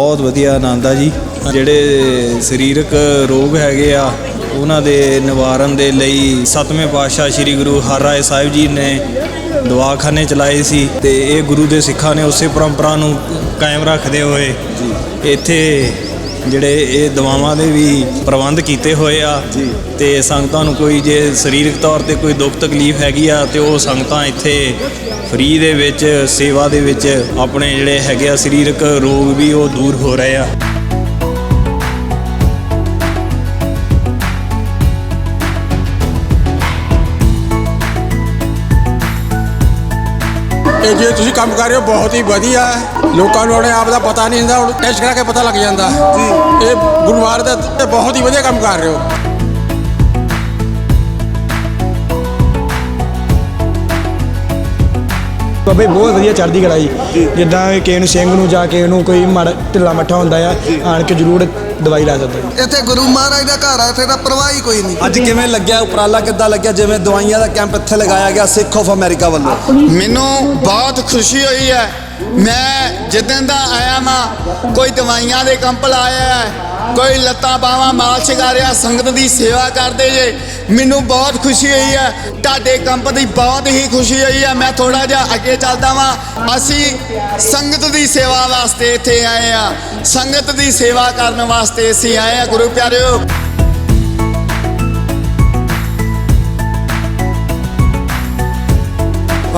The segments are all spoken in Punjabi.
ਬਹੁਤ ਵਧੀਆ ਆਨੰਦ ਆ ਜੀ। ਜਿਹੜੇ ਸਰੀਰਕ ਰੋਗ ਹੈਗੇ ਆ ਉਹਨਾਂ ਦੇ ਨਿਵਾਰਨ ਦੇ ਲਈ ਸਤਵੇਂ ਪਾਤਸ਼ਾਹ ਸ੍ਰੀ ਗੁਰੂ ਹਰਰਾਏ ਸਾਹਿਬ ਜੀ ਨੇ ਦਵਾਖਾਨੇ ਚਲਾਏ ਸੀ ਤੇ ਇਹ ਗੁਰੂ ਦੇ ਸਿੱਖਾਂ ਨੇ ਉਸੇ ਪਰੰਪਰਾ ਨੂੰ ਕਾਇਮ ਰੱਖਦੇ ਹੋਏ ਇੱਥੇ ਜਿਹੜੇ ਇਹ ਦਵਾਵਾਂ ਦੇ ਵੀ ਪ੍ਰਬੰਧ ਕੀਤੇ ਹੋਏ ਆ ਤੇ ਸੰਗਤਾਂ ਨੂੰ ਕੋਈ ਜੇ ਸਰੀਰਕ ਤੌਰ ਤੇ ਕੋਈ ਦੁੱਖ ਤਕਲੀਫ ਹੈਗੀ ਆ ਤੇ ਉਹ ਸੰਗਤਾਂ ਇੱਥੇ ਫ੍ਰੀ ਦੇ ਵਿੱਚ ਸੇਵਾ ਦੇ ਵਿੱਚ ਆਪਣੇ ਜਿਹੜੇ ਹੈਗੇ ਆ ਸਰੀਰਕ ਰੋਗ ਵੀ ਉਹ ਦੂਰ ਹੋ ਰਹੇ ਆ। ਇਹ ਜੇ ਤੁਸੀਂ ਕੰਮ ਕਰ ਰਹੇ ਹੋ ਬਹੁਤ ਹੀ ਵਧੀਆ ਹੈ। ਲੋਕਾਂ ਨੂੰ ਆਪਣੇ ਆਪ ਦਾ ਪਤਾ ਨਹੀਂ ਹੁੰਦਾ ਹੁਣ ਟੈਸਟ ਕਰਾ ਕੇ ਪਤਾ ਲੱਗ ਜਾਂਦਾ ਜੀ। ਇਹ ਗੁਰਵਾਰ ਦਾ ਤੇ ਬਹੁਤ ਹੀ ਵਧੀਆ ਕੰਮ ਕਰ ਰਹੇ ਹੋ। ਬਾਬੇ ਬਹੁਤ ਵਧੀਆ ਚੜ੍ਹਦੀ ਕਲਾ ਜੀ। ਜਿੱਦਾਂ ਕਿਸੇ ਨੂੰ ਸਿੰਘ ਨੂੰ ਜਾ ਕੇ ਉਹਨੂੰ ਕੋਈ ਮਾੜਾ ਢਿੱਲਾ ਮੱਠਾ ਹੁੰਦਾ ਆ ਆਣ ਕੇ ਜ਼ਰੂਰ ਦਵਾਈ ਲੈ ਸਕਦਾ ਇੱਥੇ ਗੁਰੂ ਮਹਾਰਾਜ ਦਾ ਘਰ ਆ ਇੱਥੇ ਤਾਂ ਪਰਵਾਹ ਹੀ ਕੋਈ ਨਹੀਂ। ਅੱਜ ਕਿਵੇਂ ਲੱਗਿਆ ਉਪਰਾਲਾ ਕਿੱਦਾਂ ਲੱਗਿਆ? ਜਿਵੇਂ ਦਵਾਈਆਂ ਦਾ ਕੈਂਪ ਇੱਥੇ ਲਗਾਇਆ ਗਿਆ ਸਿੱਖ ਆਫ ਅਮਰੀਕਾ ਵੱਲੋਂ। ਮੈਨੂੰ ਬਹੁਤ ਖੁਸ਼ੀ ਹੋਈ ਹੈ। ਮੈਂ ਜਿੱਦਣ ਦਾ ਆਇਆ ਮਾਂ ਕੋਈ ਦਵਾਈਆਂ ਦੇ ਕੰਪ ਲਾਇਆ ਹੈ ਕੋਈ ਲੱਤਾਂ ਬਾਹਾਂ ਮਾਲਸ਼ ਕਰ ਰਿਹਾ ਸੰਗਤ ਦੀ ਸੇਵਾ ਕਰਦੇ ਜੇ ਮੈਨੂੰ ਬਹੁਤ ਖੁਸ਼ੀ ਹੋਈ ਹੈ। ਤੁਹਾਡੇ ਕੰਪ ਦੀ ਬਹੁਤ ਹੀ ਖੁਸ਼ੀ ਹੋਈ ਹੈ। ਮੈਂ ਥੋੜਾ ਜਿਹਾ ਅੱਗੇ ਚੱਲਦਾ ਵਾਂ। ਅਸੀਂ ਸੰਗਤ ਦੀ ਸੇਵਾ ਵਾਸਤੇ ਇੱਥੇ ਆਏ ਆ ਸੰਗਤ ਦੀ ਸੇਵਾ ਕਰਨ ਵਾਸਤੇ ਅਸੀਂ ਆਏ ਆ ਗੁਰੂ ਪਿਆਰਿਓ।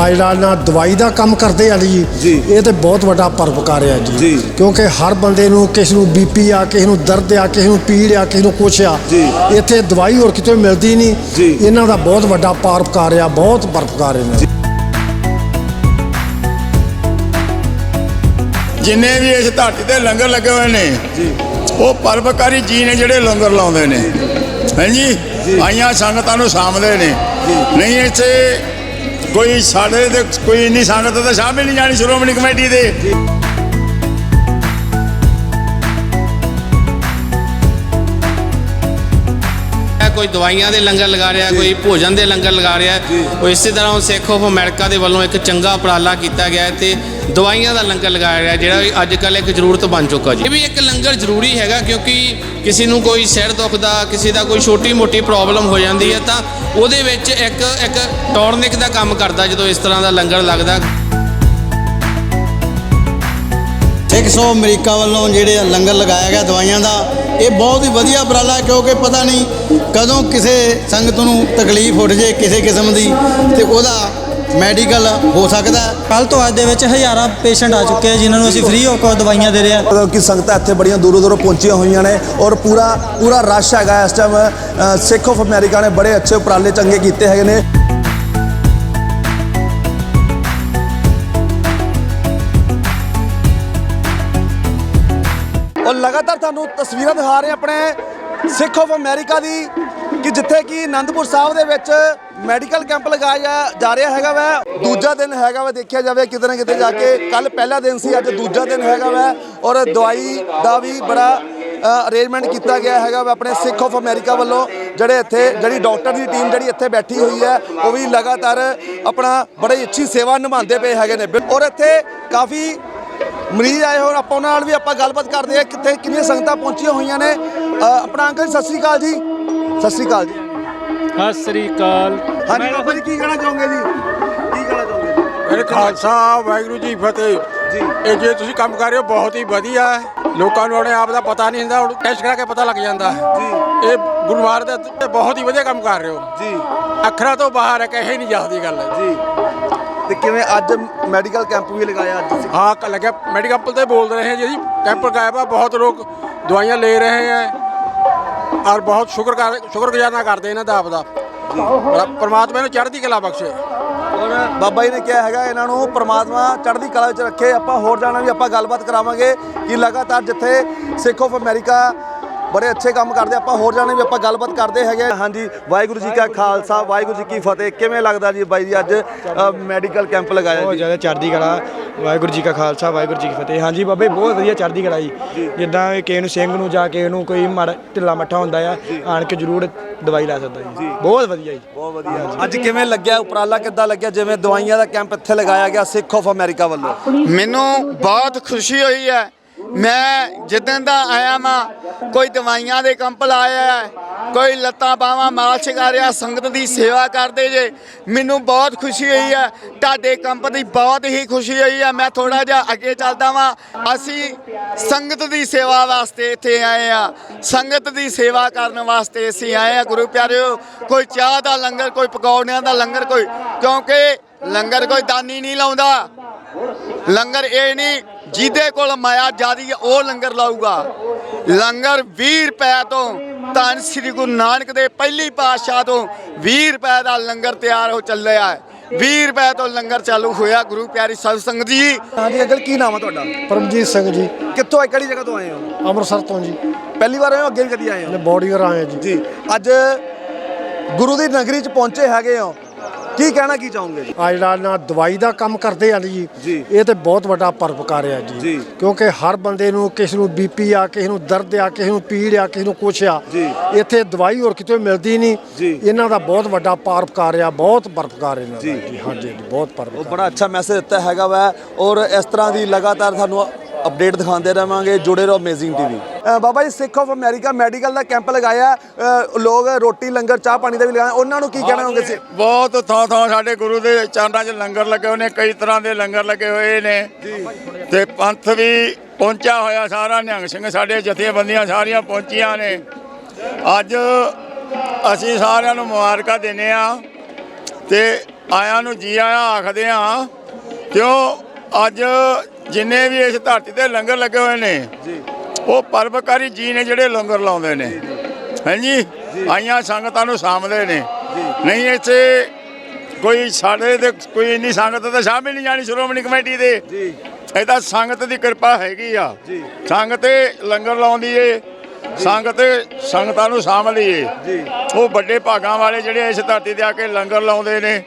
ਆ ਜਿਹੜਾ ਨਾ ਦਵਾਈ ਦਾ ਕੰਮ ਕਰਦੇ ਆ ਜੀ। ਇਹ ਤੇ ਬਹੁਤ ਵੱਡਾ ਪਰਪਕਾਰ ਆ ਜੀ। ਕਿਉਂਕਿ ਹਰ ਬੰਦੇ ਨੂੰ ਕਿਸੇ ਨੂੰ ਬੀਪੀ ਆ ਕਿਸੇ ਨੂੰ ਦਰਦ ਆ ਕਿਸੇ ਨੂੰ ਪੀੜ ਆ ਕਿਸੇ ਨੂੰ ਕੁਛ ਆ ਇੱਥੇ ਦਵਾਈ ਹੋਰ ਕਿਤੇ ਮਿਲਦੀ ਨਹੀਂ। ਇਹਨਾਂ ਦਾ ਬਹੁਤ ਵੱਡਾ ਪਰਪਕਾਰ ਆ ਬਹੁਤ ਪਰਪਕਾਰ ਇਹਨਾਂ ਦਾ। ਜਿੰਨੇ ਵੀ ਇਸ ਧਰਤੀ ਤੇ ਲੰਗਰ ਲੱਗੇ ਹੋਏ ਨੇ ਉਹ ਪਰਵਕਾਰੀ ਜੀ ਨੇ ਜਿਹੜੇ ਲੰਗਰ ਲਾਉਂਦੇ ਨੇ। ਹਾਂਜੀ ਆਈਆਂ ਸੰਗਤਾਂ ਨੂੰ ਸਾਂਭਦੇ ਨੇ। ਨਹੀਂ ਇੱਥੇ ਕੋਈ ਸਾਡੇ ਤੇ ਕੋਈ ਇੰਨੀ ਸੰਗਤ ਤਾਂ ਹੀ ਨਹੀਂ ਜਾਣੀ ਸ਼੍ਰੋਮਣੀ ਕਮੇਟੀ ਦੇ। ਕੋਈ ਦਵਾਈਆਂ ਦੇ ਲੰਗਰ ਲਗਾ ਰਿਹਾ ਕੋਈ ਭੋਜਨ ਦੇ ਲੰਗਰ ਲਗਾ ਰਿਹਾ ਉਹ ਇਸੇ ਤਰ੍ਹਾਂ ਸਿੱਖ ਆਫ ਅਮਰੀਕਾ ਦੇ ਵੱਲੋਂ ਇੱਕ ਚੰਗਾ ਉਪਰਾਲਾ ਕੀਤਾ ਗਿਆ ਤੇ ਦਵਾਈਆਂ ਦਾ ਲੰਗਰ ਲਗਾਇਆ ਗਿਆ, ਜਿਹੜਾ ਅੱਜ ਕੱਲ੍ਹ ਇੱਕ ਜ਼ਰੂਰਤ ਬਣ ਚੁੱਕਾ ਜੀ। ਇਹ ਵੀ ਇੱਕ ਲੰਗਰ ਜ਼ਰੂਰੀ ਹੈਗਾ ਕਿਉਂਕਿ ਕਿਸੇ ਨੂੰ ਕੋਈ ਸਿਰ ਦੁੱਖ ਦਾ ਕਿਸੇ ਦਾ ਕੋਈ ਛੋਟੀ ਮੋਟੀ ਪ੍ਰੋਬਲਮ ਹੋ ਜਾਂਦੀ ਹੈ, ਤਾਂ ਉਹਦੇ ਵਿੱਚ ਇੱਕ ਇੱਕ ਟੌਰਨਿਕ ਦਾ ਕੰਮ ਕਰਦਾ ਜਦੋਂ ਇਸ ਤਰ੍ਹਾਂ ਦਾ ਲੰਗਰ ਲੱਗਦਾ। ਸਿੱਖ ਸੋ ਅਮਰੀਕਾ ਵੱਲੋਂ ਜਿਹੜੇ ਲੰਗਰ ਲਗਾਇਆ ਗਿਆ ਦਵਾਈਆਂ ਦਾ, ਇਹ ਬਹੁਤ ਹੀ ਵਧੀਆ ਉਪਰਾਲਾ ਕਿਉਂਕਿ ਪਤਾ ਨਹੀਂ ਕਦੋਂ ਕਿਸੇ ਸੰਗਤ ਨੂੰ ਤਕਲੀਫ ਉੱਠ ਜੇ ਕਿਸੇ ਕਿਸਮ ਦੀ, ਤੇ ਉਹਦਾ ਮੈਡੀਕਲ ਹੋ ਸਕਦਾ ਕੱਲ ਤੋਂ ਅੱਜ ਦੇ ਵਿੱਚ ਹਜ਼ਾਰਾਂ ਪੇਸ਼ੈਂਟ ਆ ਚੁੱਕੇ ਆ ਜਿਨ੍ਹਾਂ ਨੂੰ ਅਸੀਂ ਫ੍ਰੀ ਆਫ ਕੋਸਟ ਦਵਾਈਆਂ ਦੇ ਰਹੇ ਹਾਂ ਮਤਲਬ ਕਿ ਸੰਗਤਾਂ ਇੱਥੇ ਬੜੀਆਂ ਦੂਰੋਂ ਦੂਰੋਂ ਪਹੁੰਚੀਆਂ ਹੋਈਆਂ ਨੇ ਔਰ ਪੂਰਾ ਪੂਰਾ ਰਸ਼ ਹੈਗਾ ਇਸ ਟਾਈਮ ਸਿੱਖ ਆਫ ਅਮਰੀਕਾ ਨੇ ਬੜੇ ਅੱਛੇ ਉਪਰਾਲੇ ਚੰਗੇ ਕੀਤੇ ਹੈਗੇ ਨੇ। ਔਰ ਲਗਾਤਾਰ ਤੁਹਾਨੂੰ ਤਸਵੀਰਾਂ ਦਿਖਾ ਰਹੇ ਆਪਣੇ ਸਿੱਖ ਆਫ ਅਮਰੀਕਾ ਦੀ ਕਿ ਜਿੱਥੇ ਕਿ ਆਨੰਦਪੁਰ ਸਾਹਿਬ ਦੇ ਵਿੱਚ ਮੈਡੀਕਲ ਕੈਂਪ ਲਗਾਇਆ ਜਾ ਰਿਹਾ ਹੈਗਾ ਵੈ। ਦੂਜਾ ਦਿਨ ਹੈਗਾ ਵਾ ਦੇਖਿਆ ਜਾਵੇ ਕਿਤੇ ਨਾ ਕਿਤੇ ਜਾ ਕੇ। ਕੱਲ ਪਹਿਲਾ ਦਿਨ ਸੀ ਅੱਜ ਦੂਜਾ ਦਿਨ ਹੈਗਾ ਵਾ। ਔਰ ਦਵਾਈ ਦਾ ਵੀ ਬੜਾ ਅਰੇਂਜਮੈਂਟ ਕੀਤਾ ਗਿਆ ਹੈਗਾ ਵਾ ਆਪਣੇ ਸਿੱਖ ਆਫ ਅਮਰੀਕਾ ਵੱਲੋਂ। ਜਿਹੜੇ ਇੱਥੇ ਜਿਹੜੀ ਡਾਕਟਰ ਦੀ ਟੀਮ ਜਿਹੜੀ ਇੱਥੇ ਬੈਠੀ ਹੋਈ ਹੈ ਉਹ ਵੀ ਲਗਾਤਾਰ ਆਪਣਾ ਬੜੀ ਅੱਛੀ ਸੇਵਾ ਨਿਭਾਉਂਦੇ ਪਏ ਹੈਗੇ ਨੇ। ਔਰ ਇੱਥੇ ਕਾਫੀ ਮਰੀਜ਼ ਆਏ ਹੋਣ ਆਪਾਂ ਉਹਨਾਂ ਨਾਲ ਵੀ ਆਪਾਂ ਗੱਲਬਾਤ ਕਰਦੇ ਆ ਕਿੱਥੇ ਕਿੰਨੀਆਂ ਸੰਗਤਾਂ ਪਹੁੰਚੀਆਂ ਹੋਈਆਂ ਨੇ। ਆਪਣਾ ਅੰਕਲ ਜੀ, ਸਤਿ ਸ੍ਰੀ ਅਕਾਲ ਜੀ। ਸਤਿ ਸ੍ਰੀ ਅਕਾਲ ਜੀ। ਸਤਿ ਸ੍ਰੀ ਅਕਾਲ। ਹਾਂਜੀ ਬਾਬਾ ਜੀ ਕੀ ਕਹਿਣਾ ਚਾਹੋਗੇ ਜੀ? ਕੀ ਕਹਿਣਾ ਚਾਹੋਗੇ ਮੇਰੇ ਖਾਲਸਾ ਵਾਹਿਗੁਰੂ ਜੀ ਫਤਿਹ। ਜੀ। ਇਹ ਜੇ ਤੁਸੀਂ ਕੰਮ ਕਰ ਰਹੇ ਹੋ ਬਹੁਤ ਹੀ ਵਧੀਆ ਹੈ। ਲੋਕਾਂ ਨੂੰ ਆਪਣੇ ਆਪ ਦਾ ਪਤਾ ਨਹੀਂ ਹੁੰਦਾ ਹੁਣ ਟੈਸਟ ਕਰਾ ਕੇ ਪਤਾ ਲੱਗ ਜਾਂਦਾ ਜੀ। ਇਹ ਗੁਰਵਾਰ ਦਾ ਤੇ ਬਹੁਤ ਹੀ ਵਧੀਆ ਕੰਮ ਕਰ ਰਹੇ ਹੋ। ਜੀ। ਅੱਖਰਾਂ ਤੋਂ ਬਾਹਰ ਹੈ ਕਹੇ ਨਹੀਂ ਜਾਂਦੀ ਗੱਲ। ਜੀ। ਤੇ ਕਿਵੇਂ ਅੱਜ ਮੈਡੀਕਲ ਕੈਂਪ ਵੀ ਲਗਾਇਆ ਅੱਜ ਤੁਸੀਂ? ਹਾਂ ਕ ਲੱਗਿਆ। ਮੈਡੀਕਲ ਤੇ ਬੋਲ ਰਹੇ ਹਾਂ ਜੀ ਕੈਂਪ ਲਗਾਇਆ ਵਾ ਬਹੁਤ ਲੋਕ ਦਵਾਈਆਂ ਲੈ ਰਹੇ ਹੈ। ਔਰ ਬਹੁਤ ਸ਼ੁਕਰ ਕਰ ਕਰਦੇ ਇਹਨਾਂ ਦਾ ਆਪ ਦਾ ਪਰਮਾਤਮਾ ਨੂੰ ਚੜ੍ਹਦੀ ਕਲਾ ਬਖਸ਼ੇ। ਔਰ ਬਾਬਾ ਜੀ ਨੇ ਕਿਹਾ ਹੈਗਾ, ਇਹਨਾਂ ਨੂੰ ਪ੍ਰਮਾਤਮਾ ਚੜ੍ਹਦੀ ਕਲਾ ਵਿੱਚ ਰੱਖੇ। ਆਪਾਂ ਹੋਰ ਜਾਣਾ ਵੀ ਆਪਾਂ ਗੱਲਬਾਤ ਕਰਾਵਾਂਗੇ ਕਿ ਲਗਾਤਾਰ ਜਿੱਥੇ ਸਿੱਖ ਆਫ ਅਮਰੀਕਾ ਬੜੇ ਅੱਛੇ ਕੰਮ ਕਰਦੇ ਆਪਾਂ ਹੋਰ ਜਾਣੇ ਵੀ ਆਪਾਂ ਗੱਲਬਾਤ ਕਰਦੇ ਹੈਗੇ ਹਾਂਜੀ ਵਾਹਿਗੁਰੂ ਜੀ ਕਾ ਖਾਲਸਾ ਵਾਹਿਗੁਰੂ ਜੀ ਕੀ ਫਤਿਹ। ਕਿਵੇਂ ਲੱਗਦਾ ਜੀ ਬਾਈ ਜੀ ਅੱਜ ਮੈਡੀਕਲ ਕੈਂਪ ਲਗਾਇਆ ਬਹੁਤ ਜੀ ਜ਼ਿਆਦਾ ਚੜ੍ਹਦੀ ਕਲਾ। ਵਾਹਿਗੁਰੂ ਜੀ ਕਾ ਖਾਲਸਾ ਵਾਹਿਗੁਰੂ ਜੀ ਕੀ ਫਤਿਹ। ਹਾਂਜੀ ਬਾਬੇ ਬਹੁਤ ਵਧੀਆ ਚੜ੍ਹਦੀ ਕਲਾ ਜੀ। ਜਿੱਦਾਂ ਕਿਸੇ ਨੂੰ ਸਿੰਘ ਨੂੰ ਜਾ ਕੇ ਉਹਨੂੰ ਕੋਈ ਮਾੜਾ ਢਿੱਲਾ ਮੱਠਾ ਹੁੰਦਾ ਆ ਆਣ ਕੇ ਜ਼ਰੂਰ ਦਵਾਈ ਲੈ ਸਕਦਾ ਜੀ। ਬਹੁਤ ਵਧੀਆ ਜੀ। ਬਹੁਤ ਵਧੀਆ। ਅੱਜ ਕਿਵੇਂ ਲੱਗਿਆ ਉਪਰਾਲਾ ਕਿੱਦਾਂ ਲੱਗਿਆ? ਜਿਵੇਂ ਦਵਾਈਆਂ ਦਾ ਕੈਂਪ ਇੱਥੇ ਲਗਾਇਆ ਗਿਆ ਸਿੱਖ ਆਫ ਅਮਰੀਕਾ ਵੱਲੋਂ। ਮੈਨੂੰ ਬਹੁਤ ਖੁਸ਼ੀ ਹੋਈ ਹੈ ਮੈਂ ਜਿੱਦਣ ਦਾ ਆਇਆ ਵਾਂ, ਕੋਈ ਦਵਾਈਆਂ ਦੇ ਕੰਪ ਲਾਇਆ ਕੋਈ ਲੱਤਾਂ ਬਾਹਾਂ ਮਾਲਸ਼ ਕਰ ਰਿਹਾ, ਸੰਗਤ ਦੀ ਸੇਵਾ ਕਰਦੇ ਜੇ, ਮੈਨੂੰ ਬਹੁਤ ਖੁਸ਼ੀ ਹੋਈ ਹੈ ਤੁਹਾਡੇ ਕੰਪ ਦੀ ਬਹੁਤ ਹੀ ਖੁਸ਼ੀ ਹੋਈ ਹੈ ਮੈਂ ਥੋੜਾ ਜਿਹਾ ਅੱਗੇ ਚੱਲਦਾ ਵਾਂ। ਅਸੀਂ ਸੰਗਤ ਦੀ ਸੇਵਾ ਵਾਸਤੇ ਇੱਥੇ ਆਏ ਆ। ਸੰਗਤ ਦੀ ਸੇਵਾ ਕਰਨ ਵਾਸਤੇ ਅਸੀਂ ਆਏ ਆ, ਗੁਰੂ ਪਿਆਰਿਓ। ਕੋਈ ਚਾਹ ਦਾ ਲੰਗਰ, ਕੋਈ ਪਕੌੜਿਆਂ ਦਾ ਲੰਗਰ, ਕੋਈ ਕਿਉਂਕਿ ਲੰਗਰ ਕੋਈ ਦਾਨੀ ਨਹੀਂ ਲਾਉਂਦਾ। ਲੰਗਰ ਇਹ ਨਹੀਂ ਜਿਹਦੇ ਕੋਲ ਮਾਇਆ ਜਿਆਦੀ ਹੈ ਉਹ ਲੰਗਰ ਲਾਊਗਾ। ਲੰਗਰ 20 ਰੁਪਏ ਤੋਂ ਧੰਨ ਸ੍ਰੀ ਗੁਰੂ ਨਾਨਕ ਦੇ ਪਹਿਲੀ ਪਾਤਸ਼ਾਹ ਤੋਂ 20 ਰੁਪਏ ਦਾ ਲੰਗਰ ਤਿਆਰ ਹੋ ਚੱਲਿਆ ਹੈ। 20 ਰੁਪਏ ਤੋਂ ਲੰਗਰ ਚਾਲੂ ਹੋਇਆ ਗੁਰੂ ਪਿਆਰੀ ਸਾਧ ਸੰਗਤ ਜੀ। ਹਾਂਜੀ ਅੰਕਲ ਕੀ ਨਾਮ ਹੈ ਤੁਹਾਡਾ? ਪਰਮਜੀਤ ਸਿੰਘ ਜੀ। ਕਿੱਥੋਂ ਆਏ ਕਿਹੜੀ ਜਗ੍ਹਾ ਤੋਂ ਆਏ ਹੋ? ਅੰਮ੍ਰਿਤਸਰ ਤੋਂ ਜੀ। ਪਹਿਲੀ ਵਾਰ ਆਏ ਹੋ ਅੱਗੇ ਵੀ ਕਦੀ ਆਏ ਹੋ? ਬੋਡੀਗਰ ਆਏ ਜੀ। ਜੀ ਅੱਜ ਗੁਰੂ ਦੀ ਨਗਰੀ ਚ ਪਹੁੰਚੇ ਹੈਗੇ ਹੋ। ਕੀ ਕਹਿਣਾ ਕੀ ਚਾਹੋਗੇ ਜੀ ਆ ਜਿਹੜਾ ਨਾ ਦਵਾਈ ਦਾ ਕੰਮ ਕਰਦੇ ਆ ਜੀ ਜੀ। ਇਹ ਤੇ ਬਹੁਤ ਵੱਡਾ ਪਰਪਕਾਰ ਆ ਜੀ ਜੀ। ਕਿਉਂਕਿ ਹਰ ਬੰਦੇ ਨੂੰ ਕਿਸੇ ਨੂੰ ਬੀਪੀ ਆ ਕਿਸੇ ਨੂੰ ਦਰਦ ਆ ਕਿਸੇ ਨੂੰ ਪੀੜ ਆ ਕਿਸੇ ਨੂੰ ਕੁਛ ਆ ਜੀ। ਇੱਥੇ ਦਵਾਈ ਹੋਰ ਕਿਤੇ ਮਿਲਦੀ ਨਹੀਂ ਜੀ। ਇਹਨਾਂ ਦਾ ਬਹੁਤ ਵੱਡਾ ਪਰਪਕਾਰ ਆ ਬਹੁਤ ਪਰਪਕਾਰ ਇਹਨਾਂ। ਦਾ ਜੀ ਹਾਂਜੀ ਜੀ ਬਹੁਤ ਉਹ ਪਰਪਕਾਰ ਬੜਾ ਅੱਛਾ ਮੈਸੇਜ ਦਿੱਤਾ ਹੈਗਾ ਵਾ ਔਰ ਇਸ ਤਰ੍ਹਾਂ ਦੀ ਲਗਾਤਾਰ ਤੁਹਾਨੂੰ ਅਪਡੇਟ ਦਿਖਾਉਂਦੇ ਰਵਾਂਗੇ ਜੁੜੇ ਰਹੋ amazing TV Baba ji Sikh of America medical the camp ਲਗਾਇਆ ਲੋਕ ਰੋਟੀ ਲੰਗਰ ਚਾਹ ਪਾਣੀ ਦਾ ਵੀ ਲਗਾਇਆ। ਉਹਨਾਂ ਨੂੰ ਕੀ ਕਹਿਣਾ ਹੋਗੇ ਸੀ ਬਹੁਤ ਥਾਂ ਥਾਂ ਸਾਡੇ ਗੁਰੂ ਦੇ ਚਰਨਾਂ 'ਚ ਲੰਗਰ ਲੱਗੇ ਹੋਏ ਨੇ ਕਈ ਤਰ੍ਹਾਂ ਦੇ ਲੰਗਰ ਲੱਗੇ ਹੋਏ ਨੇ। ਤੇ ਪੰਥ ਵੀ ਪਹੁੰਚਿਆ ਹੋਇਆ ਸਾਰਾ ਨਿਹੰਗ ਸਿੰਘ ਸਾਡੇ ਜਥੇਬੰਦੀਆਂ ਸਾਰੀਆਂ ਪਹੁੰਚੀਆਂ ਨੇ। ਅੱਜ ਅਸੀਂ ਸਾਰਿਆਂ ਨੂੰ ਮੁਬਾਰਕਾਂ ਦਿੰਦੇ ਆ ਤੇ ਆਇਆਂ ਨੂੰ ਜੀ ਆਇਆਂ ਆਖਦੇ ਆ ਕਿਉਂ ਅੱਜ ਜਿੰਨੇ ਵੀ ਇਸ ਧਰਤੀ ਤੇ ਲੰਗਰ ਲੱਗੇ ਹੋਏ ਨੇ ਉਹ ਪਰਵਕਾਰੀ ਜੀ ਨੇ ਜਿਹੜੇ ਲੰਗਰ ਲਾਉਂਦੇ ਨੇ। ਹਾਂਜੀ? ਆਈਆਂ ਸੰਗਤਾਂ ਨੂੰ ਸਾਂਭਦੇ ਨੇ। ਨਹੀਂ ਇੱਥੇ ਕੋਈ ਸਾਡੇ ਤੇ ਕੋਈ ਇੰਨੀ ਸੰਗਤ ਤਾਂ ਸ਼ਾਮਿਲ ਨਹੀਂ ਜਾਣੀ ਸ਼੍ਰੋਮਣੀ ਕਮੇਟੀ ਦੇ। ਜੀ। ਇਹ ਤਾਂ ਸੰਗਤ ਦੀ ਕਿਰਪਾ ਹੈਗੀ ਆ। ਸੰਗਤ ਲੰਗਰ ਲਾਉਂਦੀ ਏ। ਸੰਗਤ ਸੰਗਤਾਂ ਨੂੰ ਸਾਂਭਦੀ ਏ। ਜੀ। ਉਹ ਵੱਡੇ ਭਾਗਾਂ ਵਾਲੇ ਜਿਹੜੇ ਇਸ ਧਰਤੀ ਤੇ ਆ ਕੇ ਲੰਗਰ ਲਾਉਂਦੇ ਨੇ।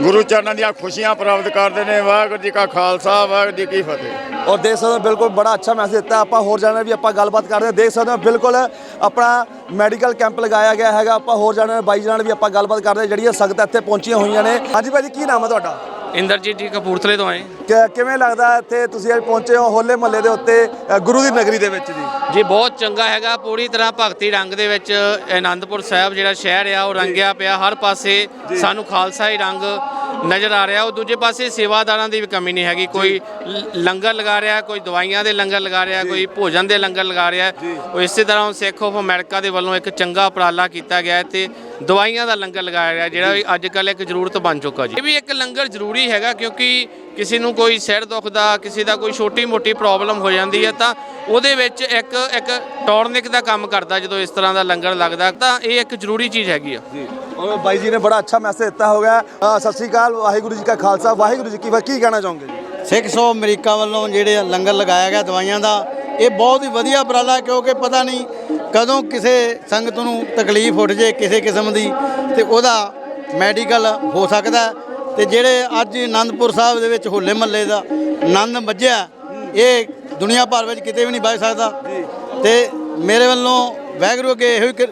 ਗੁਰੂ ਚਰਨਾਂ ਦੀਆਂ ਖੁਸ਼ੀਆਂ ਪ੍ਰਾਪਤ ਕਰਦੇ ਨੇ। ਵਾਹਿਗੁਰੂ ਜੀ ਕਾ ਖਾਲਸਾ, ਵਾਹਿਗੁਰੂ ਜੀ ਕੀ ਫਤਿਹ। ਔਰ ਦੇਖ ਸਕਦੇ ਹੋ ਬਿਲਕੁਲ ਬੜਾ ਅੱਛਾ ਮੈਸੇਜ ਦਿੱਤਾ। ਆਪਾਂ ਹੋਰ ਜਾਣਨਾ ਵੀ ਆਪਾਂ ਗੱਲਬਾਤ ਕਰਦੇ ਹਾਂ। ਦੇਖ ਸਕਦੇ ਹੋ ਬਿਲਕੁਲ ਆਪਣਾ ਮੈਡੀਕਲ ਕੈਂਪ ਲਗਾਇਆ ਗਿਆ ਹੈਗਾ। ਆਪਾਂ ਹੋਰ ਜਾਣਨਾ ਬਾਈ ਜੀ ਨਾਲ ਵੀ ਆਪਾਂ ਗੱਲਬਾਤ ਕਰਦੇ ਹਾਂ। ਜਿਹੜੀਆਂ ਸੰਗਤਾਂ ਇੱਥੇ ਪਹੁੰਚੀਆਂ ਹੋਈਆਂ ਨੇ। ਹਾਂਜੀ ਭਾਈ ਜੀ, ਕੀ ਨਾਮ ਹੈ ਤੁਹਾਡਾ? ਇੰਦਰਜੀਤ ਜੀ ਕਪੂਰਥਲੇ ਤੋਂ ਆਏ। ਕਿ- ਕਿਵੇਂ ਲੱਗਦਾ ਇੱਥੇ ਤੁਸੀਂ ਅੱਜ ਪਹੁੰਚੇ ਹੋ ਹੋਲੇ ਮਹੱਲੇ ਦੇ ਉੱਤੇ ਅ, ਗੁਰੂ ਦੀ ਨਗਰੀ ਦੇ ਵਿੱਚ ਜੀ? ਜੀ ਬਹੁਤ ਚੰਗਾ ਹੈਗਾ ਪੂਰੀ ਤਰ੍ਹਾਂ ਭਗਤੀ ਰੰਗ ਦੇ ਵਿੱਚ ਆਨੰਦਪੁਰ ਸਾਹਿਬ ਜਿਹੜਾ ਸ਼ਹਿਰ ਆ ਉਹ ਰੰਗਿਆ ਪਿਆ ਹਰ ਪਾਸੇ ਸਾਨੂੰ ਖਾਲਸਾ ਹੀ ਰੰਗ ਨਜ਼ਰ ਆ ਰਿਹਾ ਉਹ ਦੂਜੇ ਪਾਸੇ ਸੇਵਾਦਾਰਾਂ ਦੀ ਵੀ ਕਮੀ ਨਹੀਂ ਹੈਗੀ ਕੋਈ ਲ- ਲੰਗਰ ਲਗਾ ਰਿਹਾ ਕੋਈ ਦਵਾਈਆਂ ਦੇ ਲੰਗਰ ਲਗਾ ਰਿਹਾ ਕੋਈ ਭੋਜਨ ਦੇ ਲੰਗਰ ਲਗਾ ਰਿਹਾ। ਉਹ ਇਸੇ ਤਰ੍ਹਾਂ ਸਿੱਖ ਆਫ ਅਮਰੀਕਾ ਦੇ ਵੱਲੋਂ ਇੱਕ ਚੰਗਾ ਉਪਰਾਲਾ ਕੀਤਾ ਗਿਆ ਹੈ ਤੇ ਦਵਾਈਆਂ ਦਾ ਲੰਗਰ ਲਗਾਇਆ ਗਿਆ ਜਿਹੜਾ ਵੀ ਅੱਜ ਕੱਲ ਇੱਕ ਜ਼ਰੂਰਤ ਬਣ ਚੁੱਕਾ ਜੀ। ਇਹ ਵੀ ਇੱਕ ਲੰਗਰ ਜ਼ਰੂਰੀ ਹੈਗਾ ਕਿਉਂਕਿ ਕਿਸੇ ਨੂੰ ਕੋਈ ਸਿਰ ਦੁੱਖ ਦਾ ਕਿਸੇ ਦਾ ਕੋਈ ਛੋਟੀ ਮੋਟੀ ਪ੍ਰੋਬਲਮ ਹੋ ਜਾਂਦੀ ਹੈ ਤਾਂ ਉਹਦੇ ਵਿੱਚ ਇੱਕ ਇੱਕ ਟੌਰਨਿਕ ਦਾ ਕੰਮ ਕਰਦਾ ਜਦੋਂ ਇਸ ਤਰ੍ਹਾਂ ਦਾ ਲੰਗਰ ਲੱਗਦਾ ਤਾਂ ਇਹ ਇੱਕ ਜ਼ਰੂਰੀ ਚੀਜ਼ ਹੈਗੀ ਆ। ਜੀ। ਔਰ ਬਾਈ ਜੀ ਨੇ ਬੜਾ ਅੱਛਾ ਮੈਸੇਜ ਦਿੱਤਾ ਹੋਗਾ। ਸਤਿ ਸ੍ਰੀ ਅਕਾਲ ਵਾਹਿਗੁਰੂ ਜੀ ਕਾ ਖਾਲਸਾ। ਵਾਹਿਗੁਰੂ ਜੀ ਕੀ ਫਤਿਹ। ਕੀ ਕਹਿਣਾ ਚਾਹੋਗੇ ਜੀ? ਸਿੱਖ ਸੌ ਅਮਰੀਕਾ ਵੱਲੋਂ ਜਿਹੜੇ ਲੰਗਰ ਲਗਾਇਆ ਗਿਆ ਦਵਾਈਆਂ ਦਾ ਇਹ ਬਹੁਤ ਹੀ ਵਧੀਆ ਉਪਰਾਲਾ ਕਿਉਂਕਿ ਪਤਾ ਨਹੀਂ ਕਦੋਂ ਕਿਸੇ ਸੰਗਤ ਨੂੰ ਤਕਲੀਫ ਉੱਠ ਜੇ ਕਿਸੇ ਕਿਸਮ ਦੀ, ਤੇ ਉਹਦਾ ਮੈਡੀਕਲ ਹੋ ਸਕਦਾ ਹੈ। ਤੇ ਜਿਹੜੇ ਅੱਜ ਆਨੰਦਪੁਰ ਸਾਹਿਬ ਦੇ ਵਿੱਚ ਹੋਲੇ ਮਹੱਲੇ ਦਾ ਆਨੰਦ ਮੱਝਿਆ, ਇਹ ਦੁਨੀਆ ਭਰ ਵਿੱਚ ਕਿਤੇ ਵੀ ਨਹੀਂ ਵੱਜ ਸਕਦਾ ਤੇ ਮੇਰੇ ਵੱਲੋਂ ਵਾਹਿਗੁਰੂ ਅੱਗੇ ਇਹੋ ਹੀ ਕਿ-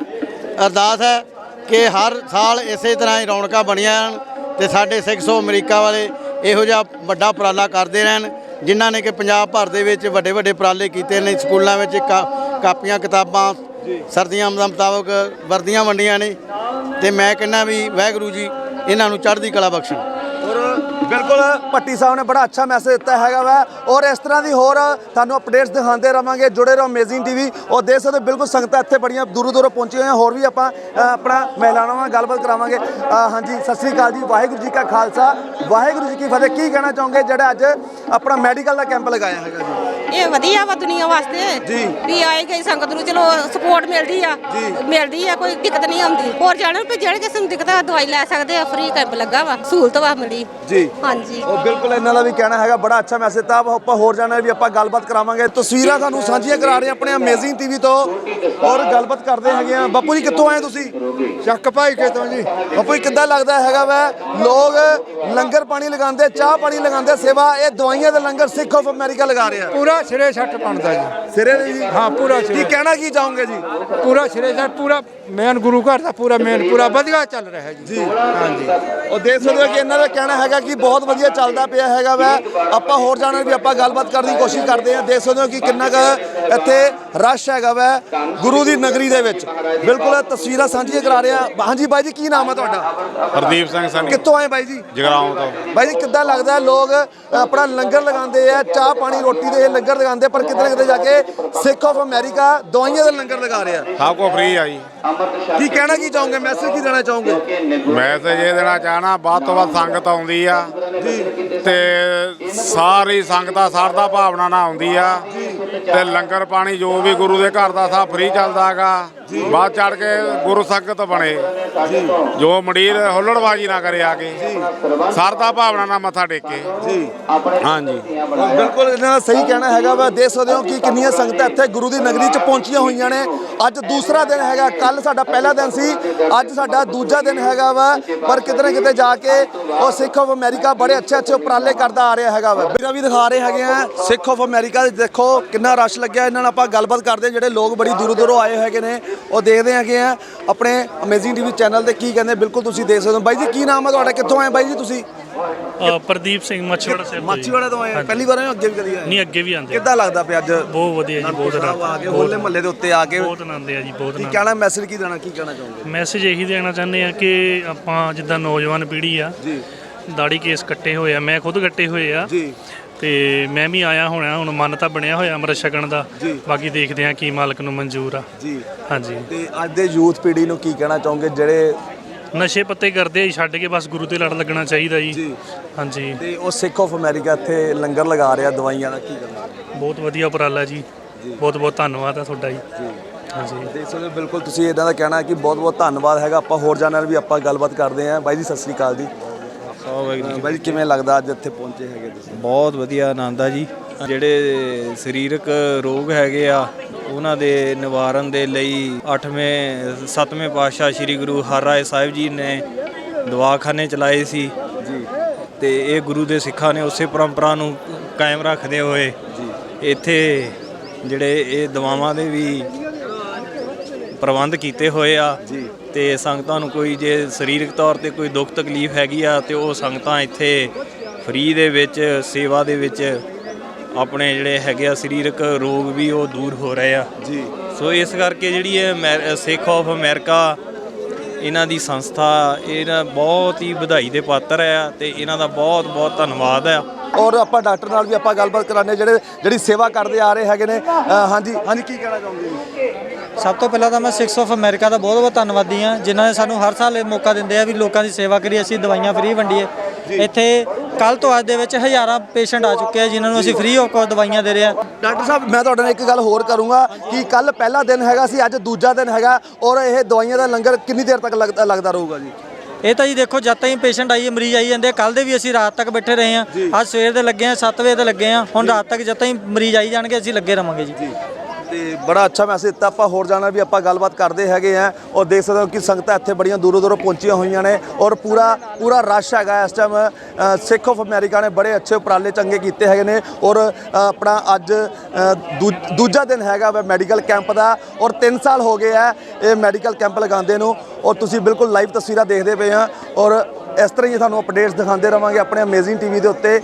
ਅਰਦਾਸ ਹੈ ਕਿ ਹਰ ਸਾਲ ਇਸੇ ਤਰ੍ਹਾਂ ਹੀ ਰੌਣਕਾਂ ਬਣੀਆਂ ਰਹਿਣ ਤੇ ਸਾਡੇ ਸਿੱਖ ਸੌ ਅਮਰੀਕਾ ਵਾਲੇ ਇਹੋ ਜਿਹਾ ਵੱਡਾ ਉਪਰਾਲਾ ਕਰਦੇ ਰਹਿਣ, ਜਿਨ੍ਹਾਂ ਨੇ ਕਿ ਪੰਜਾਬ ਭਰ ਦੇ ਵਿੱਚ ਵੱਡੇ ਵੱਡੇ ਉਪਰਾਲੇ ਕੀਤੇ ਨੇ ਸਕੂਲਾਂ ਵਿੱਚ ਕਾ- ਕਾਪੀਆਂ, ਕਿਤਾਬਾਂ ਸਰਦੀਆਂ ਦੇ ਮੁਤਾਬਕ ਵਰਦੀਆਂ ਵੰਡੀਆਂ ਨੇ ਤੇ ਮੈਂ ਕਹਿੰਦਾ ਵੀ ਵਾਹਿਗੁਰੂ ਜੀ, ਇਹਨਾਂ ਨੂੰ ਚੜ੍ਹਦੀ ਕਲਾ ਬਖਸ਼ਣ। ਬਿਲਕੁਲ ਪੱਟੀ ਸਾਹਿਬ ਨੇ ਬੜਾ ਅੱਛਾ ਮੈਸੇਜ ਦਿੱਤਾ ਹੈਗਾ ਵਾ। ਔਰ ਇਸ ਤਰ੍ਹਾਂ ਦੀ ਹੋਰ ਤੁਹਾਨੂੰ ਅਪਡੇਟਸ ਦਿਖਾਉਂਦੇ ਰਵਾਂਗੇ। ਜੁੜੇ ਰਹੋ ਅਮੇਜ਼ਿੰਗ ਟੀਵੀ ਔਰ ਦੇਖ ਸਕਦੇ ਬਿਲਕੁਲ ਸੰਗਤਾਂ ਇੱਥੇ ਬੜੀਆਂ ਦੂਰੋਂ ਦੂਰੋਂ ਪਹੁੰਚੀਆਂ ਹੋਈਆਂ। ਹੋਰ ਵੀ ਆਪਾਂ ਆਪਣਾ ਮਹਿਲਾਵਾਂ ਨਾਲ ਗੱਲਬਾਤ ਕਰਾਵਾਂਗੇ। ਹਾਂਜੀ ਸਤਿ ਸ੍ਰੀ ਅਕਾਲ ਜੀ। ਵਾਹਿਗੁਰੂ ਜੀ ਕਾ ਖਾਲਸਾ। ਵਾਹਿਗੁਰੂ ਜੀ ਕੀ ਫਤਿਹ। ਕੀ ਕਹਿਣਾ ਚਾਹੋਗੇ? ਜਿਹੜਾ ਅੱਜ ਆਪਣਾ ਮੈਡੀਕਲ ਦਾ ਕੈਂਪ ਲਗਾਇਆ ਹੈਗਾ ਜੀ। ਇਹ ਵਧੀਆ ਵਾ ਦੁਨੀਆ ਵਾਸਤੇ। ਜੀ। ਵੀ ਆਏ ਗਈ ਸੰਗਤ ਨੂੰ ਚਲੋ ਸਪੋਰਟ ਮਿਲਦੀ ਆ। ਮਿਲਦੀ ਆ ਕੋਈ ਦਿੱਕਤ ਨਹੀਂ ਆਉਂਦੀ। ਹੋਰ ਜਾਣਨ ਵੀ ਜਿਹੜੇ ਕਿਸੇ ਨੂੰ ਦਿੱਕਤ ਆ ਦਵਾਈ ਲੈ ਸਕਦੇ ਆ ਫ੍ਰੀ ਕੈਂਪ ਲੱਗਾ ਵਾ। ਸਹੂਲਤ ਵਾ ਮਿਲੀ ਜੀ। ਹਾਂਜੀ। ਉਹ ਬਿਲਕੁਲ ਇਹਨਾਂ ਦਾ ਵੀ ਕਹਿਣਾ ਹੈਗਾ ਬੜਾ ਅੱਛਾ ਮੈਸੇਜ ਤਾਂ ਆਪਾਂ ਹੋਰ ਜਾਣਾ ਵੀ ਆਪਾਂ ਗੱਲਬਾਤ ਕਰਾਵਾਂਗੇ। ਤਸਵੀਰਾਂ ਤੁਹਾਨੂੰ ਸਾਂਝੀਆਂ ਕਰਾ ਰਹੇ ਆਪਣੇ ਅਮੇਜ਼ਿੰਗ ਟੀਵੀ ਤੋਂ ਔਰ ਗੱਲਬਾਤ ਕਰਦੇ ਹੈਗੇ ਆ ਬਾਪੂ ਜੀ ਕਿੱਥੋਂ ਆਏ ਤੁਸੀਂ? ਚੱਕ ਭਾਈ ਕੇ ਤੋਂ ਜੀ? ਬਾਪੂ ਜੀ ਕਿੱਦਾਂ ਲੱਗਦਾ ਹੈਗਾ ਵੈ? ਲੋਕ ਲੰਗਰ ਪਾਣੀ ਲਗਾਉਂਦੇ ਚਾਹ ਪਾਣੀ ਲਗਾਉਂਦੇ ਸੇਵਾ ਇਹ ਦਵਾਈਆਂ ਦੇ ਲੰਗਰ ਸਿੱਖ ਆਫ ਅਮਰੀਕਾ ਲਗਾ ਰਿਹਾ ਪੂਰਾ ਸਿਰੇ ਛੱਟ ਬਣਦਾ ਜੀ। ਸਿਰੇ ਦੇ ਜੀ? ਹਾਂ, ਪੂਰਾ ਸਿਰੇ। ਕੀ ਕਹਿਣਾ ਕੀ ਚਾਹੋਗੇ ਜੀ? ਪੂਰਾ ਸਿਰੇ ਛੱਟ ਪੂਰਾ ਮੇਨ ਗੁਰੂ ਘਰ ਦਾ ਪੂਰਾ ਮੇਨ ਪੂਰਾ ਵਧੀਆ ਚੱਲ ਰਿਹਾ ਜੀ। ਜੀ। ਹਾਂਜੀ। ਉਹ ਦੇਖ ਸਕਦੇ ਹੋ ਕਿ ਇਹਨਾਂ ਦਾ ਕਹਿਣਾ ਹੈਗਾ ਕਿ ਬਹੁਤ ਵਧੀਆ ਚੱਲਦਾ ਪਿਆ ਹੈਗਾ ਵੈ। ਆਪਾਂ ਹੋਰ ਜਾਣਨ ਵੀ ਆਪਾਂ ਗੱਲਬਾਤ ਕਰਨ ਦੀ ਕੋਸ਼ਿਸ਼ ਕਰਦੇ ਹਾਂ। ਦੇਖ ਸਕਦੇ ਹੋ ਕਿ ਕਿੰਨਾ ਕੁ ਇੱਥੇ ਰਸ਼ ਹੈਗਾ ਵੈ ਗੁਰੂ ਦੀ ਨਗਰੀ ਦੇ ਵਿੱਚ। ਬਿਲਕੁਲ ਇਹ ਤਸਵੀਰਾਂ ਸਾਂਝੀਆਂ ਕਰਾ ਰਹੇ ਹਾਂ। ਹਾਂਜੀ ਬਾਈ ਜੀ ਕੀ ਨਾਮ ਹੈ ਤੁਹਾਡਾ? ਹਰਦੀਪ ਸਿੰਘ ਸਨੀ ਕਿੱਥੋਂ ਆਏ ਬਾਈ ਜੀ? ਜਗਰਾਉਂ ਤੋਂ। ਬਾਈ ਜੀ ਕਿੱਦਾਂ ਲੱਗਦਾ ਲੋਕ ਆਪਣਾ ਲੰਗਰ ਲਗਾਉਂਦੇ ਆ ਚਾਹ ਪਾਣੀ ਰੋਟੀ ਦੇ ਲੰਗਰ ਲਗਾਉਂਦੇ ਪਰ ਕਿਤੇ ਨਾ ਕਿਤੇ ਜਾ ਕੇ ਸਿੱਖ ਆਫ ਅਮਰੀਕਾ ਦਵਾਈਆਂ ਦਾ ਲੰਗਰ ਲਗਾ ਰਿਹਾ ਸਭ ਕੋ ਫ੍ਰੀ ਆ ਜੀ। ਕੀ ਕਹਿਣਾ ਕੀ ਚਾਹੋਗੇ? ਮੈਸੇਜ ਕੀ ਦੇਣਾ ਚਾਹੋਗੇ? ਮੈਸੇਜ ਇਹ ਦੇਣਾ ਚਾਹਣਾ ਵੱਧ ਤੋਂ ਵੱਧ ਸੰਗਤ ਆਉਂਦੀ ਆ। ਤੇ ਸਾਰੀ ਸੰਗਤਾਂ ਸਰਦਾ ਭਾਵਨਾ ਨਾਲ ਆਉਂਦੀ ਆ। ਤੇ ਲੰਗਰ ਪਾਣੀ ਜੋ ਵੀ ਗੁਰੂ ਦੇ ਘਰ ਦਾ ਸਭ ਫ੍ਰੀ ਚੱਲਦਾਗਾ ਬਾਅਦ ਚੜ ਕੇ ਗੁਰੂ ਸੰਗਤ ਬਣੇ। ਜੋ। ਮੰਡੀਰ ਹੁੱਲੜਬਾਜੀ ਨਾ ਕਰੇ ਆ ਕੇ। ਸਰਦਾ ਭਾਵਨਾ ਨਾਲ ਮੱਥਾ ਟੇਕੇ। ਜੀ। ਹਾਂਜੀ। ਬਿਲਕੁਲ ਇਹਨਾਂ ਦਾ ਸਹੀ ਕਹਿਣਾ ਹੈਗਾ ਵਾ। ਦੇਖ ਸਕਦੇ ਹੋ ਕਿ ਕਿੰਨੀਆਂ ਸੰਗਤਾਂ ਇੱਥੇ ਗੁਰੂ ਦੀ ਨਗਰੀ 'ਚ ਪਹੁੰਚੀਆਂ ਹੋਈਆਂ ਨੇ। ਅੱਜ ਦੂਸਰਾ ਦਿਨ ਹੈਗਾ। ਕੱਲ ਸਾਡਾ ਪਹਿਲਾ ਦਿਨ ਸੀ। ਅੱਜ ਸਾਡਾ ਦੂਜਾ ਦਿਨ ਹੈਗਾ ਵਾ। ਪਰ ਕਿਤੇ ਨਾ ਕਿਤੇ ਜਾ ਕੇ ਉਹ ਸਿੱਖ ਆਫ ਅਮਰੀਕਾ ਬੜੇ ਅੱਛੇ ਅੱਛੇ ਉਪਰਾਲੇ ਕਰਦਾ ਆ ਰਿਹਾ ਹੈਗਾ ਵਾ। ਵੀਰਾ ਵੀ ਦਿਖਾ ਰਹੇ ਹੈਗੇ ਆ। ਸਿੱਖ ਆਫ ਅਮਰੀਕਾ ਦੇ ਦੇਖੋ ਕਿੰਨਾ ਰਸ਼ ਲੱਗਿਆ। ਇਹਨਾਂ ਨਾਲ ਆਪਾਂ ਗੱਲਬਾਤ ਕਰਦੇ ਜਿਹੜੇ ਲੋਕ ਬੜੀ ਦੂਰੋਂ ਦੂਰੋਂ ਆਏ ਹੈਗੇ ਨੇ। ਉਹ ਦੇਖਦੇ ਹੈਗੇ ਆ ਆਪਣੇ ਅਮੇਜ਼ਿੰਗ ਟੀਵੀ ਚੈਨਲ ਤੇ ਕੀ ਕਹਿੰਦੇ ਬਿਲਕੁਲ ਤੁਸੀਂ ਦੇਖ ਸਕਦੇ ਹੋ। ਬਾਈ ਜੀ ਕੀ ਨਾਮ ਹੈ ਤੁਹਾਡਾ? ਕਿੱਥੋਂ ਆਏ ਬਾਈ ਜੀ ਤੁਸੀਂ? ਅ, ਪ੍ਰਦੀਪ ਸਿੰਘ ਮੱਛੀਵਾੜਾ ਸਾਹਿਬ ਤੋਂ ਜੀ। ਮਾਚੀਵਾੜਾ ਤੋਂ ਆਏ ਆ? ਪਹਿਲੀ ਵਾਰ ਆਏ ਹੋ ਅੱਗੇ ਵੀ ਕਦੀ ਆਏ ਨਹੀਂ ਅੱਗੇ ਵੀ ਆਉਂਦੇ ਆ। ਕਿੱਦਾਂ ਲੱਗਦਾ ਪਿਆ ਅੱਜ? ਬਹੁਤ ਵਧੀਆ ਜੀ ਬਹੁਤ ਸਾਹਿਬ ਆ ਕੇ ਹੋਲੇ ਮਹੱਲੇ ਦੇ ਉੱਤੇ ਆ ਕੇ ਬਹੁਤ ਆਨੰਦ ਆ ਜੀ ਬਹੁਤ ਕੀ ਆਨੰਦ। ਕਹਿਣਾ ਮੈਸੇਜ ਕੀ ਦੇਣਾ ਕੀ ਕਹਿਣਾ ਚਾਹੋਗੇ? ਮੈਸੇਜ ਇਹੀ ਦੇਣਾ ਚਾਹੁੰਦੇ ਆ ਕਿ ਆਪਾਂ ਜਿੱਦਾਂ ਨੌਜਵਾਨ ਪੀੜ੍ਹੀ ਆ ਜੀ। ਦਾੜੀ ਕੇਸ ਕੱਟੇ ਹੋਏ ਆ ਮੈਂ ਖੁਦ ਕੱਟੇ ਹੋਏ ਆ। ਜੀ। ਤੇ ਮੈਂ ਵੀ ਆਇਆ ਹੋਣਾ ਹੁਣ ਮਨ ਤਾਂ ਬਣਿਆ ਹੋਇਆ ਅੰਮ੍ਰਿਤ ਛਕਣ ਦਾ। ਬਾਕੀ ਦੇਖਦੇ ਆ ਕੀ ਮਾਲਕ ਨੂੰ ਮਨਜ਼ੂਰ ਆ। ਜੀ। ਹਾਂਜੀ। ਤੇ ਅੱਜ ਦੇ ਯੂਥ ਪੀੜ੍ਹੀ ਨੂੰ ਕੀ ਕਹਿਣਾ ਚਾਹੋਗੇ? ਜਿਹੜੇ ਨਸ਼ੇ ਪੱਤੇ ਕਰਦੇ ਆ ਛੱਡ ਕੇ ਬਸ ਗੁਰੂ ਤੇ ਲੜ ਲੱਗਣਾ ਚਾਹੀਦਾ ਜੀ। ਹਾਂਜੀ। ਤੇ ਉਹ ਸਿੱਖ ਆਫ ਅਮਰੀਕਾ ਇੱਥੇ ਲੰਗਰ ਲਗਾ ਰਿਹਾ ਦਵਾਈਆਂ ਦਾ ਕੀ ਕਰਨਾ ਬਹੁਤ ਵਧੀਆ ਉਪਰਾਲਾ ਜੀ। ਬਹੁਤ ਬਹੁਤ ਧੰਨਵਾਦ ਆ ਤੁਹਾਡਾ ਜੀ। ਹਾਂਜੀ। ਹੋ ਬਿਲਕੁਲ ਤੁਸੀਂ ਇਹਨਾਂ ਦਾ ਕਹਿਣਾ ਕਿ ਬਹੁਤ ਬਹੁਤ ਧੰਨਵਾਦ ਹੈਗਾ। ਆਪਾਂ ਹੋਰ ਜਾਣਨ ਵੀ ਆਪਾਂ ਗੱਲਬਾਤ ਕਰਦੇ ਹਾਂ। ਬਾਈ ਜੀ ਸਤਿ ਸ੍ਰੀ ਅਕਾਲ ਜੀ। ਸੌ ਜੀ। ਬਾਈ ਜੀ ਕਿਵੇਂ ਲੱਗਦਾ ਅੱਜ ਇੱਥੇ ਪਹੁੰਚੇ ਹੈਗੇ ਤੁਸੀਂ? ਬਹੁਤ ਵਧੀਆ ਆਨੰਦ ਆ ਜੀ। ਜਿਹੜੇ ਸਰੀਰਕ ਰੋਗ ਹੈਗੇ ਆ ਉਹਨਾਂ ਦੇ ਨਿਵਾਰਨ ਦੇ ਲਈ 8ਵੇਂ 7ਵੇਂ ਪਾਤਸ਼ਾਹ ਸ੍ਰੀ ਗੁਰੂ ਹਰਿਰਾਏ ਸਾਹਿਬ ਜੀ ਨੇ ਦਵਾਖਾਨੇ ਚਲਾਏ ਸੀ। ਜੀ। ਤੇ ਇਹ ਗੁਰੂ ਦੇ ਸਿੱਖਾਂ ਨੇ ਉਸੇ ਪਰੰਪਰਾ ਨੂੰ ਕਾਇਮ ਰੱਖਦੇ ਹੋਏ ਇੱਥੇ ਜਿਹੜੇ ਇਹ ਦਵਾਵਾਂ ਦੇ ਵੀ ਪ੍ਰਬੰਧ ਕੀਤੇ ਹੋਏ ਆ। ਜੀ। ਤੇ ਸੰਗਤਾਂ ਨੂੰ ਕੋਈ ਜੇ ਸਰੀਰਕ ਤੌਰ ਤੇ ਕੋਈ ਦੁੱਖ ਤਕਲੀਫ ਹੈਗੀ ਆ ਤੇ ਉਹ ਸੰਗਤਾਂ ਇੱਥੇ ਫ੍ਰੀ ਦੇ ਵਿੱਚ ਸੇਵਾ ਦੇ ਵਿੱਚ ਆਪਣੇ ਜਿਹੜੇ ਹੈਗੇ ਆ ਸਰੀਰਕ ਰੋਗ ਵੀ ਉਹ ਦੂਰ ਹੋ ਰਹੇ ਆ। ਜੀ। ਸੋ ਇਸ ਕਰਕੇ ਜਿਹੜੀ ਇਹ ਅਮੈ- ਸਿੱਖ ਆਫ ਅਮਰੀਕਾ ਇਹਨਾਂ ਦੀ ਸੰਸਥਾ ਇਹਨਾਂ ਬਹੁਤ ਹੀ ਵਧਾਈ ਦੇ ਪਾਤਰ ਆ ਤੇ ਇਹਨਾਂ ਦਾ ਬਹੁਤ ਬਹੁਤ ਧੰਨਵਾਦ ਆ। ਔਰ ਆਪਾਂ ਡਾਕਟਰ ਨਾਲ ਵੀ ਆਪਾਂ ਗੱਲਬਾਤ ਕਰਾਣੇ ਜਿਹੜੇ ਜਿਹੜੀ ਸੇਵਾ ਕਰਦੇ ਆ ਰਹੇ ਹੈਗੇ ਨੇ। ਅ, ਹਾਂਜੀ ਹਾਂਜੀ ਕੀ ਕਹਿਣਾ ਚਾਹੋਗੇ ਜੀ? ਸਭ ਤੋਂ ਪਹਿਲਾਂ ਤਾਂ ਮੈਂ ਸਿਕਸ ਆਫ ਅਮਰੀਕਾ ਦਾ ਬਹੁਤ ਬਹੁਤ ਧੰਨਵਾਦੀ ਹਾਂ ਜਿਨ੍ਹਾਂ ਨੇ ਸਾਨੂੰ ਹਰ ਸਾਲ ਇਹ ਮੌਕਾ ਦਿੰਦੇ ਆ ਵੀ ਲੋਕਾਂ ਦੀ ਸੇਵਾ ਕਰੀਏ ਅਸੀਂ ਦਵਾਈਆਂ ਫ੍ਰੀ ਵੰਡੀਏ। ਇੱਥੇ ਕੱਲ ਤੋਂ ਅੱਜ ਦੇ ਵਿੱਚ ਹਜ਼ਾਰਾਂ ਪੇਸ਼ੈਂਟ ਆ ਚੁੱਕੇ ਆ ਜਿਨ੍ਹਾਂ ਨੂੰ ਅਸੀਂ ਫ੍ਰੀ ਆਫ ਕੋਸਟ ਦਵਾਈਆਂ ਦੇ ਰਹੇ ਆ ਡਾਕਟਰ ਸਾਹਿਬ ਮੈਂ ਤੁਹਾਡੇ ਨਾਲ ਇੱਕ ਗੱਲ ਹੋਰ ਕਰੂੰਗਾ ਕਿ ਕੱਲ ਪਹਿਲਾ ਦਿਨ ਹੈਗਾ ਸੀ ਅੱਜ ਦੂਜਾ ਦਿਨ ਹੈਗਾ ਔਰ ਇਹ ਦਵਾਈਆਂ ਦਾ ਲੰਗਰ ਕਿੰਨੀ ਦੇਰ ਤੱਕ ਲੱਗਦਾ ਲੱਗਦਾ ਰਹੂਗਾ ਜੀ? ਇਹ ਤਾਂ ਜੀ ਦੇਖੋ ਜਦ ਤਾਈਂ ਪੇਸ਼ੈਂਟ ਆਈਏ ਮਰੀਜ਼ ਆਈ ਜਾਂਦੇ ਕੱਲ ਦੇ ਵੀ ਅਸੀਂ ਰਾਤ ਤੱਕ ਬੈਠੇ ਰਹੇ ਹਾਂ। ਅੱਜ ਸਵੇਰ ਦੇ ਲੱਗੇ ਆ 7 ਵਜੇ ਤੇ ਲੱਗੇ ਆ ਹੁਣ ਰਾਤ ਤੱਕ ਜਦ ਤਾਈਂ ਮਰੀਜ਼ ਆਈ ਜਾਣਗੇ ਅਸੀਂ ਲੱਗੇ ਰਵਾਂਗੇ ਜੀ। ਤੇ ਬੜਾ ਅੱਛਾ ਮੈਸੇਜ ਦਿੱਤਾ। ਆਪਾਂ ਹੋਰ ਜਾਣਾ ਵੀ ਆਪਾਂ ਗੱਲਬਾਤ ਕਰਦੇ ਹੈਗੇ ਆ। ਔਰ ਦੇਖ ਸਕਦੇ ਹੋ ਕਿ ਸੰਗਤਾਂ ਇੱਥੇ ਬੜੀਆਂ ਦੂਰੋਂ ਦੂਰੋਂ ਪਹੁੰਚੀਆਂ ਹੋਈਆਂ ਨੇ। ਔਰ ਪੂਰਾ ਪੂਰਾ ਰਸ਼ ਹੈਗਾ ਇਸ ਟਾਈਮ ਸਿੱਖ ਆਫ ਅਮਰੀਕਾ ਨੇ ਬੜੇ ਅੱਛੇ ਉਪਰਾਲੇ ਚੰਗੇ ਕੀਤੇ ਹੈਗੇ ਨੇ। ਔਰ ਆਪਣਾ ਅੱਜ ਦੂ- ਦੂਜਾ ਦਿਨ ਹੈਗਾ ਵਾ ਮੈਡੀਕਲ ਕੈਂਪ ਦਾ। ਔਰ 3 ਸਾਲ ਹੋ ਗਏ ਆ ਇਹ ਮੈਡੀਕਲ ਕੈਂਪ ਲਗਾਉਂਦੇ ਨੂੰ। ਔਰ ਤੁਸੀਂ ਬਿਲਕੁਲ ਲਾਈਵ ਤਸਵੀਰਾਂ ਦੇਖਦੇ ਪਏ ਆ। ਔਰ ਇਸ ਤਰ੍ਹਾਂ ਹੀ ਤੁਹਾਨੂੰ ਅਪਡੇਟਸ ਦਿਖਾਉਂਦੇ ਰਵਾਂਗੇ ਆਪਣੇ ਅਮੇਜ਼ਿੰਗ ਟੀਵੀ ਦੇ ਉੱਤੇ।